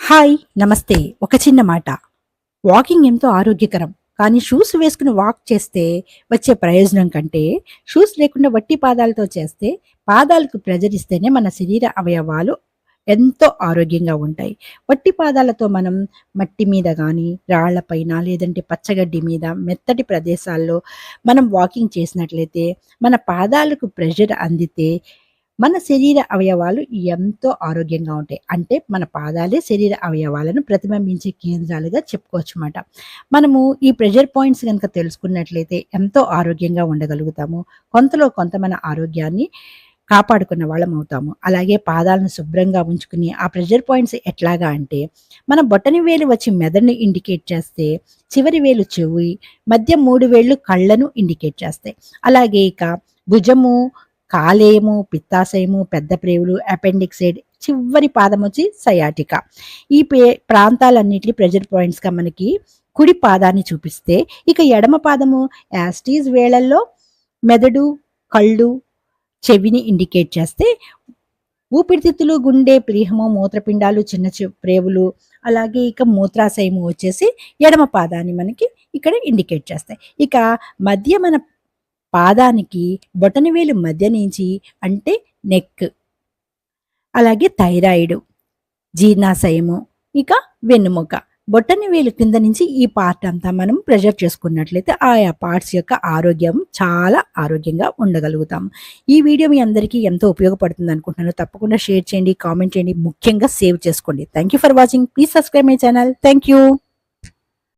Hi నమస్తే. ఒక చిన్న మాట. వాకింగ్ ఎంతో ఆరోగ్యకరం. కానీ షూస్ వేసుకుని వాక్ చేస్తే వచ్చే ప్రయోజనం కంటే షూస్ లేకుండా వట్టి పాదాలతో చేస్తే పాదాలకు ప్రెజర్ ఇస్తేనే మన శరీర అవయవాలు ఎంతో ఆరోగ్యంగా ఉంటాయి. వట్టి పాదాలతో మనం మట్టి మీద కానీ రాళ్ళపైన లేదంటే పచ్చగడ్డి మీద మెత్తటి ప్రదేశాల్లో మనం వాకింగ్ చేసినట్లయితే మన పాదాలకు ప్రెషర్ అందితే మన శరీర అవయవాలు ఎంతో ఆరోగ్యంగా ఉంటాయి. అంటే మన పాదాలే శరీర అవయవాలను ప్రతిబింబించే కేంద్రాలుగా చెప్పుకోవచ్చు అన్నమాట మనము ఈ ప్రెషర్ పాయింట్స్ కనుక తెలుసుకున్నట్లయితే ఎంతో ఆరోగ్యంగా ఉండగలుగుతాము. కొంతలో కొంత మన ఆరోగ్యాన్ని కాపాడుకున్న వాళ్ళం అవుతాము. అలాగే పాదాలను శుభ్రంగా ఉంచుకుని ఆ ప్రెషర్ పాయింట్స్ ఎట్లాగా అంటే మన బొట్టని వేలు వచ్చి మెదడుని ఇండికేట్ చేస్తే చివరి వేలు చెవి మధ్య మూడు వేళ్ళు కళ్ళను ఇండికేట్ చేస్తాయి. అలాగే ఇక భుజము కాలేయము పిత్తాశయము పెద్ద ప్రేవులు అపెండిక్సైడ్ చివరి పాదం వచ్చి సయాటిక. ఈ పే ప్రాంతాలన్నిటి ప్రెజర్ పాయింట్స్గా మనకి కుడి పాదాన్ని చూపిస్తే ఇక ఎడమ పాదము యాస్టీస్ వేళల్లో మెదడు కళ్ళు చెవిని ఇండికేట్ చేస్తే ఊపిరితిత్తులు గుండె ప్రీహము మూత్రపిండాలు చిన్న చి- ప్రేవులు అలాగే ఇక మూత్రాశయము వచ్చేసి ఎడమ పాదాన్ని మనకి ఇక్కడ ఇండికేట్ చేస్తాయి. ఇక మధ్య మన పాదానికి బొటనవేలు మధ్య నుంచి అంటే నెక్. అలాగే థైరాయిడ్ జీర్ణాశయము ఇక వెన్నుముక. బొట్టని వేలు కింద నుంచి ఈ పార్ట్ అంతా మనం ప్రెజర్ చేసుకున్నట్లయితే ఆయా పార్ట్స్ యొక్క ఆరోగ్యం చాలా ఆరోగ్యంగా ఉండగలుగుతాం. ఈ వీడియో మీ అందరికీ ఎంతో ఉపయోగపడుతుంది అనుకుంటున్నాను. తప్పకుండా షేర్ చేయండి కామెంట్ చేయండి ముఖ్యంగా సేవ్ చేసుకోండి. Thank you for watching please subscribe my channel thank you